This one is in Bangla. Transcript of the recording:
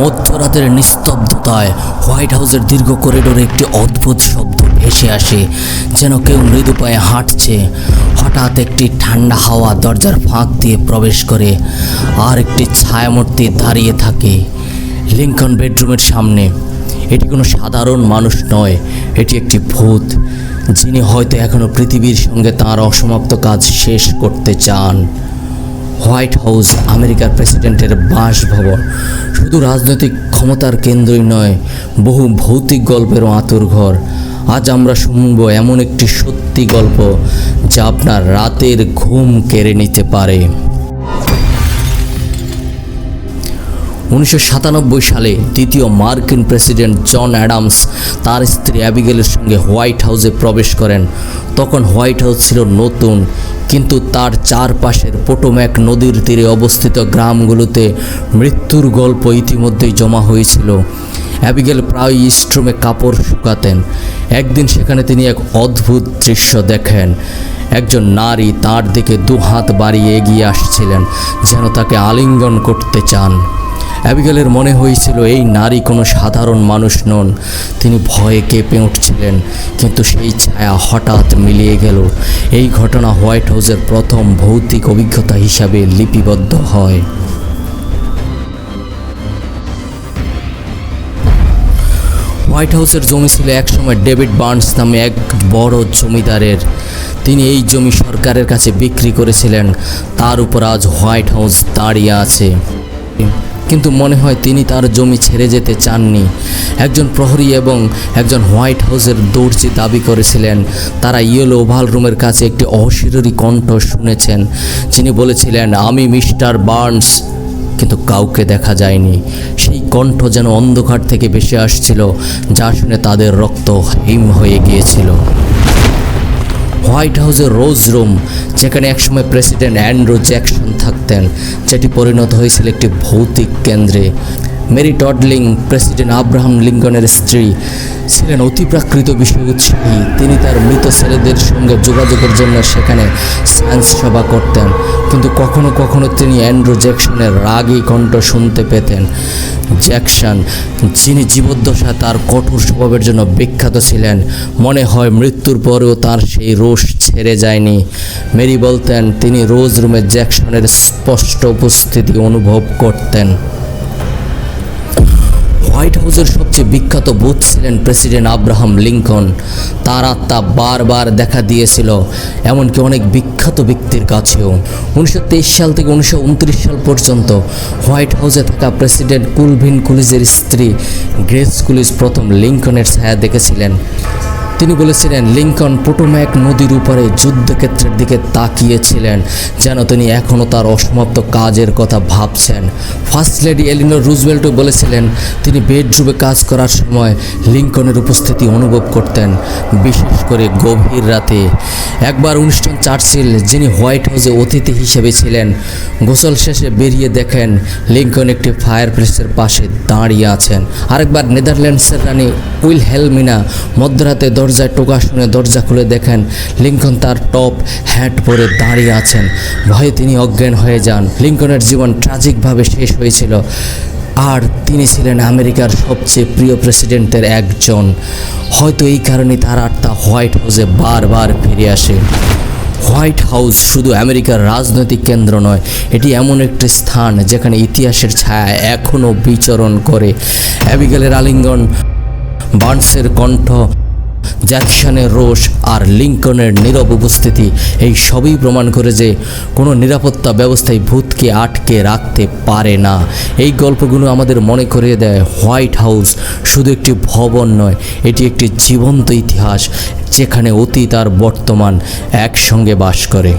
মধ্যরাতের নিস্তব্ধতায় হোয়াইট হাউসের দীর্ঘ করিডোরে একটি অদ্ভুত শব্দ ভেসে আসে, যেন কেউ মৃদু পায়ে হাঁটছে। হঠাৎ একটি ঠান্ডা হাওয়া দরজার ফাঁক দিয়ে প্রবেশ করে, আর একটি ছায়ামূর্তি দাঁড়িয়ে থাকে লিঙ্কন বেডরুমের সামনে। এটি কোনো সাধারণ মানুষ নয়, এটি একটি ভূত, যিনি হয়তো এখনও পৃথিবীর সঙ্গে তার অসমাপ্ত কাজ শেষ করতে চান। হোয়াইট হাউস আমেরিকার প্রেসিডেন্টের বাসভবন। শুধু রাজনৈতিক ক্ষমতার কেন্দ্রই নয়, বহু ভৌতিক গল্পেরও আতুর ঘর। আজ আমরা শুনব এমন একটি সত্যি গল্প যা আপনার রাতের ঘুম কেড়ে নিতে পারে। উনিশশো সাতানব্বই সালে দ্বিতীয় মার্কিন প্রেসিডেন্ট জন অ্যাডামস তার স্ত্রী অ্যাবিগেলের সঙ্গে হোয়াইট হাউসে প্রবেশ করেন। তখন হোয়াইট হাউস ছিল নতুন, কিন্তু তার চারপাশের পোটোম্যাক নদীর তীরে অবস্থিত গ্রামগুলোতে মৃত্যুর গল্প ইতিমধ্যেই জমা হয়েছিল। অ্যাবিগেল প্রায় স্ট্রোমে কাপড় শুকাতেন। একদিন সেখানে তিনি এক অদ্ভুত দৃশ্য দেখেন। একজন নারী তার দিকে দু হাত বাড়িয়ে এগিয়ে আসছিলেন, যেন তাকে আলিঙ্গন করতে চান। অ্যাবিগেলের মনে হয়েছিল, এই নারী কোনো সাধারণ মানুষ নন। তিনি ভয়ে কেঁপে উঠছিলেন, কিন্তু সেই ছায়া হঠাৎ মিলিয়ে গেল। এই ঘটনা হোয়াইট হাউসের প্রথম ভৌতিক অভিজ্ঞতা হিসাবে লিপিবদ্ধ হয়। হোয়াইট হাউসের জমি ছিল একসময় ডেভিড বার্নস নামে এক বড় জমিদারের। তিনি এই জমি সরকারের কাছে বিক্রি করেছিলেন। তার উপর আজ হোয়াইট হাউস দাঁড়িয়ে আছে। কিন্তু মনে হয় তিনি তার জমি ছেড়ে যেতে চাননি। একজন প্রহরী এবং একজন হোয়াইট হাউসের দর্জি দাবি করেছিলেন। তারা ইয়েলো ওভাল রুমের কাছে একটি অশরীরী কণ্ঠ শুনেছেন। যিনি বলেছিলেন, আমি মিস্টার বার্নস, কিন্তু কাউকে দেখা যায়নি। সেই কণ্ঠ যেন অন্ধকার থেকে ভেসে আসছিল, যা শুনে তাদের রক্ত হিম হয়ে গিয়েছিল। হোয়াইট হাউসের রোজ রুম, যেখানে একসময় প্রেসিডেন্ট অ্যান্ড্রু জ্যাকসন থাকতেন, যেটি পরিণত হয়েছিল একটি ভৌতিক কেন্দ্রে। Mary Todd Lincoln president Abraham লিঙ্কনের স্ত্রী, ছিলেন অতিপ্রাকৃত বিষয় উৎসাহী তিনি তার মৃত ছেলেদের সঙ্গে যোগাযোগের জন্য সেখানে সায়েন্স সভা করতেন। কিন্তু কখনো কখনো তিনি অ্যান্ড্রু জ্যাকসনের রাগী কণ্ঠ শুনতে পেতেন। জ্যাকসন, যিনি জীবদ্দশা তার কঠোর স্বভাবের জন্য বিখ্যাত ছিলেন, মনে হয় মৃত্যুর পরেও তার সেই রোষ ছেড়ে যায়নি। মেরি বলতেন, তিনি রোজ রুমে জ্যাকসনের স্পষ্ট উপস্থিতি অনুভব করতেন। হোয়াইট সবচেয়ে বিখ্যাত বুথ ছিলেন প্রেসিডেন্ট আব্রাহাম লিঙ্কন। তার আত্মা বারবার দেখা দিয়েছিল, এমনকি অনেক বিখ্যাত ব্যক্তির কাছেও। উনিশশো তেইশ সাল থেকে উনিশশো উনত্রিশ সাল পর্যন্ত হোয়াইট হাউসে থাকা প্রেসিডেন্ট কুলভিন কুলিজের স্ত্রী গ্রেস কুলিজ প্রথম লিঙ্কনের ছায়া দেখেছিলেন। তিনি বলেছিলেন লিঙ্কন পোটোম্যাক নদীর উপরে যুদ্ধক্ষেত্রের দিকে তাকিয়েছিলেন, যেন তিনি এখনও তার অসমাপ্ত কাজের কথা ভাবছেন। ফার্স্ট লেডি এলিনোর রুজওয়েল্টও বলেছিলেন, তিনি বেডরুমে কাজ করার সময় লিঙ্কনের উপস্থিতি অনুভব করতেন, বিশেষ করে গভীর রাতে। একবার উনিস্টন চার্চিল, যিনি হোয়াইট হাউসে অতিথি হিসেবে ছিলেন, গোসল শেষে বেরিয়ে দেখেন লিঙ্কন একটি ফায়ার প্লেসের পাশে দাঁড়িয়ে আছেন। আরেকবার নেদারল্যান্ডসের রানী উইল হেলমিনা মধ্যরাতে দরজায় টোকা শুনে দরজা খুলে দেখেন লিঙ্কন তার টপ হ্যাট পরে দাঁড়িয়ে আছেন। ভয়ে তিনি অজ্ঞান হয়ে যান। লিঙ্কনের জীবন ট্রাজিকভাবে শেষ হয়েছিল। আর তিনি ছিলেন আমেরিকার সবচেয়ে প্রিয় প্রেসিডেন্টের একজন। হয়তো এই কারণে তার আত্মা হোয়াইট হাউসে বারবার ফিরে আসে। হোয়াইট হাউস শুধু আমেরিকার রাজনৈতিক কেন্দ্র নয়, এটি এমন একটি স্থান যেখানে ইতিহাসের ছায়া এখনও বিচরণ করে। অ্যাবিগেলের আলিঙ্গন বার্নসের কণ্ঠ জ্যাকসনের রোষ আর লিঙ্কনের নীরব উপস্থিতি, এই সবই প্রমাণ করে যে কোনো নিরাপত্তা ব্যবস্থায় ভূতকে আটকে রাখতে পারে না। এই গল্পগুলো আমাদের মনে করিয়ে দেয় হোয়াইট হাউস শুধু একটি ভবন নয়, এটি একটি জীবন্ত ইতিহাস যেখানে অতীত আর বর্তমান একসঙ্গে বাস করে।